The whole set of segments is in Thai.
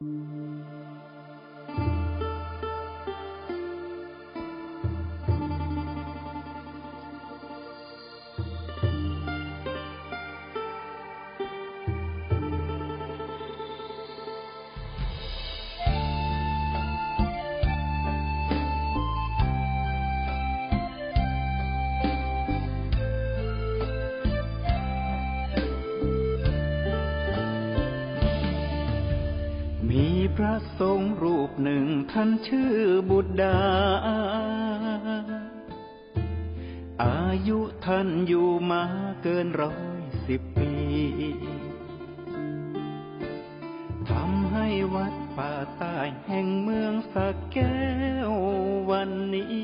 うん。 พระสงฆ์รูปหนึ่งท่านชื่อบุตรดา อายุท่านอยู่มาเกินร้อยสิบปีทำให้วัดป่าใต้แห่งเมืองสักแก้ววันนี้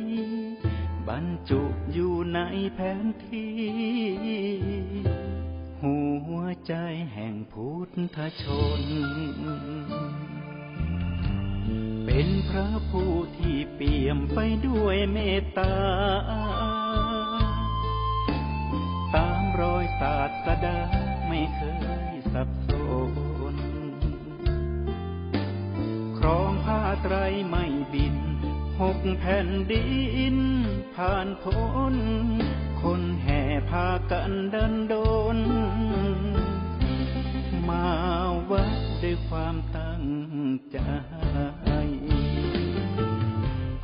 บรรจุอยู่ในแผนที่ หัวใจแห่งพุทธชน เป็นพระผู้ที่เปี่ยมไปด้วยเมตตา ตามรอยศาสดาไม่เคยสับสน ครองผ้าไตรไม่บิน หกแผ่นดิน ผ่านพ้นคนแห่พากันเดินโดนางใจ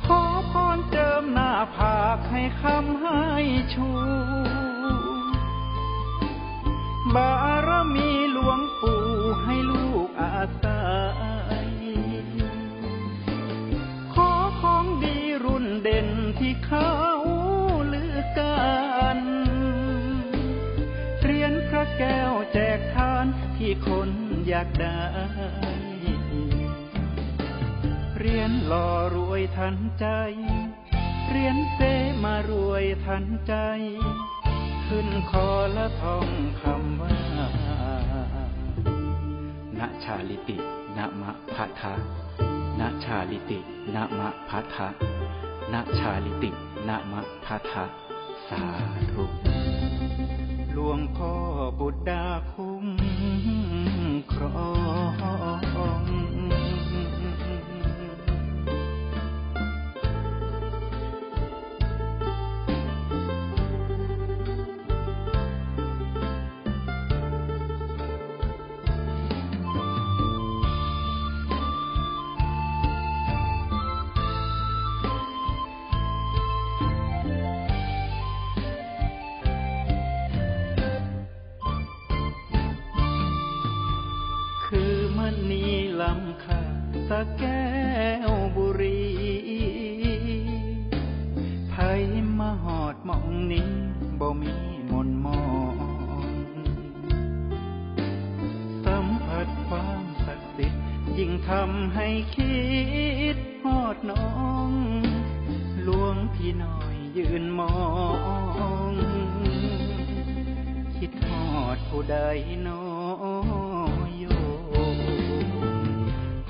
ขอพรเจิมหน้าผากให้คำให้ชูบารมีหลวงปู่ให้ลูกอาศัย ขอของดีรุ่นเด่นที่เขาลือกันเหรียญพระแก้วแจกทานที่คนอยากได้ รียญหล่อรวยทันใจ เรียญเซมารวยทันใจ ขึ้นคอและท่องคำว่าณชาลิติณมะพะทะณชาลิติณมะพะทะณชาลิติณมะพะทะสาธุหลวงพ่อบุตรดาคุ้มครอง ทำให้คิดฮอดน้องหลวงพี่น้อยยืนมอง คิดฮอดผู้ใดน้อยโย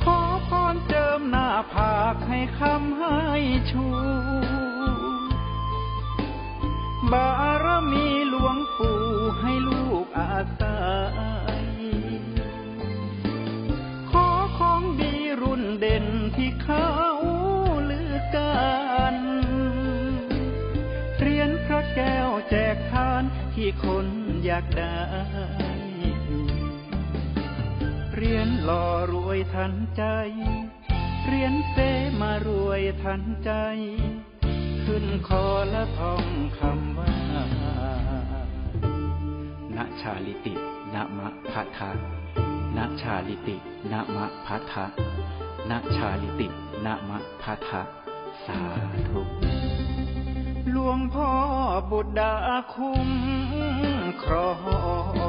ขอพรเจิมหน้าผากให้คำให้ชูบารมีหลวงปู่ให้ลู อยากได้ เรียญหล่อรวยทันใจ เรียญเซมารวยทันใจ ขึ้นคอและท่องคำว่าณชาลิติณมะพะทะณชาลิติณมะพะทะณชาลิติณมะพะทะสาธุ หลวงพ่อบุตรดาคุ้มครอง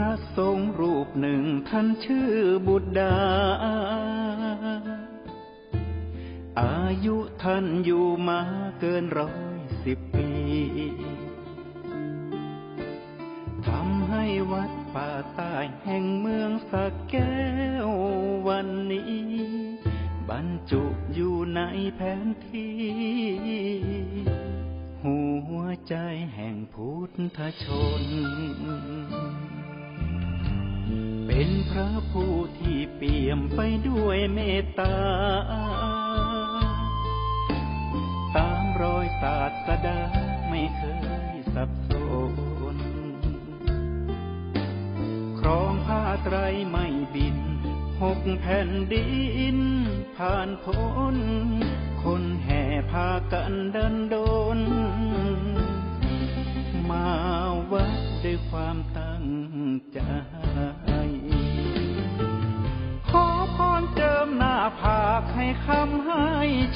พระสงฆ์รูปหนึ่งท่านชื่อบุตรดา อายุท่านอยู่มาเกินร้อยสิบปี ทำให้วัดป่าใต้แห่งเมืองสักแก้ววันนี้ บรรจุอยู่ในแผนที่ หัวใจแห่งพุทธชน เป็นพระผู้ที่เปี่ยมไปด้วยเมตตา ตามรอยศาสดาไม่เคยสับสน ครองผ้าไตรไม่บิน หกแผ่นดิน ผ่านพ้น คนแห่พากันเดินโดน มาวัดด้วยความตั้ง ใจ ขอพรเจิมหน้าผากให้คำให้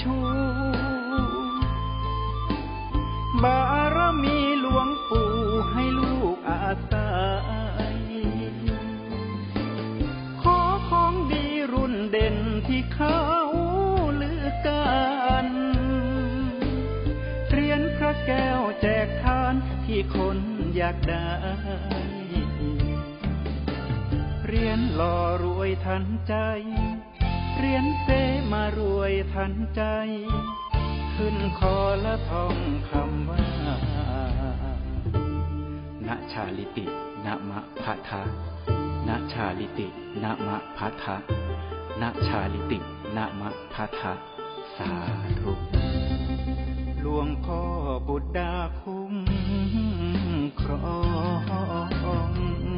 ชู บารมีหลวงปู่ให้ลูกอาศัย ขอของดีรุ่นเด่นที่เขาลือกันเรียญพระแก้วแจกทานที่คนอยากได้ รียญหล่อรวยทันใจ เรียญเซมารวยทันใจ ขึ้นคอและท่องคำว่าณชาลิติณมะพะทะณชาลิติณมะพะทะณชาลิติณมะพะทะสาธุหลวงพ่อบุตรดาคุ้มครอง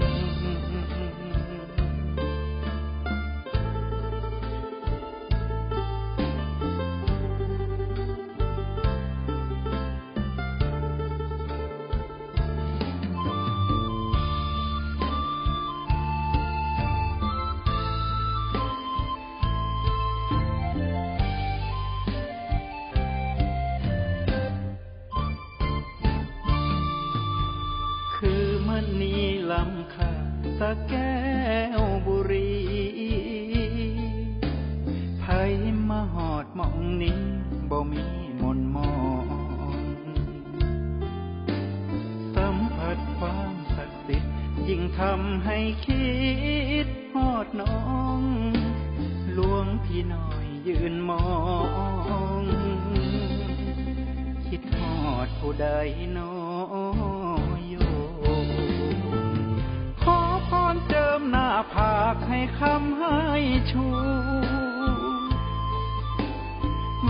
ทำให้คิดฮอดน้องหลวงพี่น้อยยืนมอง คิดฮอดผู้ใดน้อยโยขอพรเจิมหน้าผากให้คำให้ชู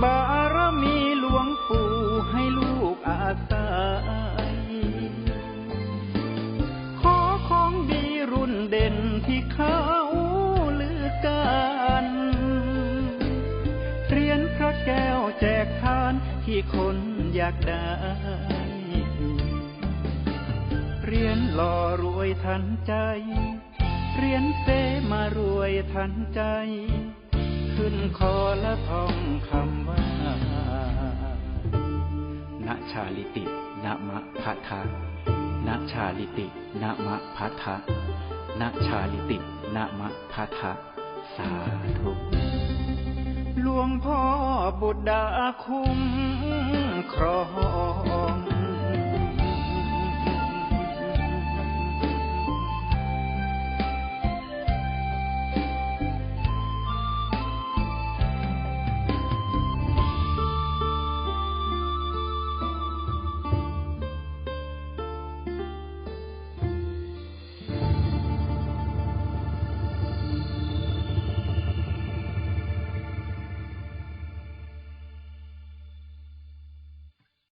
บารมีหลวงปู่ให้ลูกอาศัย ที่คนอยากได้ เรียญหล่อรวยทันใจ เรียญเซมารวยทันใจ ขึ้นคอและท่องคำว่าณชาลิติณมะพะทะณชาลิติณมะพะทะณชาลิติณมะพะทะสาธุ หลวงพ่อบุตรดาคุ้มครอง